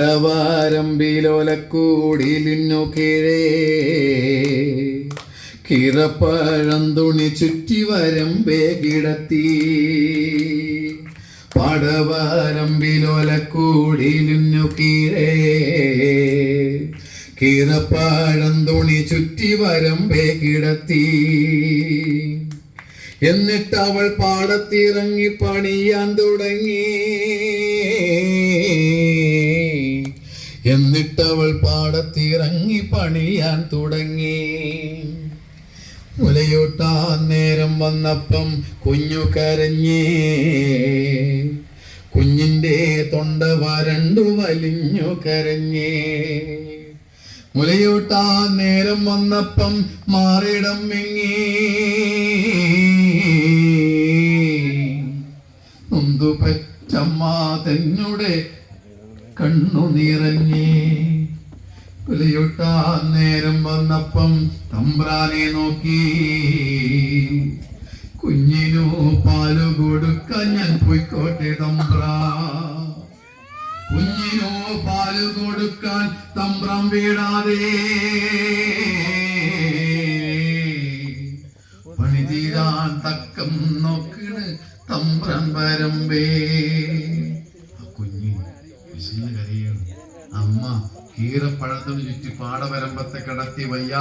വാരമ്പിലോലക്കൂടിലിന്നു കീഴേ. തുണി ചുറ്റി വരമ്പേ കിടത്തി പടവരമ്പിലോലക്കൂടിലിന്നു കീഴേ. തുണി ചുറ്റി വരമ്പേ കിടത്തി എന്നിട്ട് അവൾ പാടത്തിറങ്ങി പണിയാൻ തുടങ്ങി. എന്നിട്ട് അവൾ പാടത്തിറങ്ങി പണിയാൻ തുടങ്ങി. മുലയൂട്ടാൻ നേരം വന്നപ്പം കുഞ്ഞു കരഞ്ഞേ. കുഞ്ഞിന്റെ തൊണ്ട വരണ്ടു വലിഞ്ഞു കരഞ്ഞേ. മുലയൂട്ടാൻ നേരം വന്നപ്പം മാറിടം മെങ്ങി. നൊന്തു പറ്റമ്മ തന്നെ കണ്ണു നിറഞ്ഞേ. നേരം വന്നപ്പം തമ്പ്രാനെ നോക്കി. കുഞ്ഞിനു പാൽ കൊടുക്കാൻ ഞാൻ പോയിക്കോട്ടെ തമ്പ്രാ. കുഞ്ഞിനോ പാൽ കൊടുക്കാൻ തമ്പ്രം വീടാതെ. പണി തീരാൻ തക്കം നോക്കണ് തമ്പ്രം വരമ്പേ. വിശന്ന് അമ്മ കീറപ്പഴത്തിന് ചുറ്റി പാടവരമ്പത്തെ കിടത്തി വയ്യ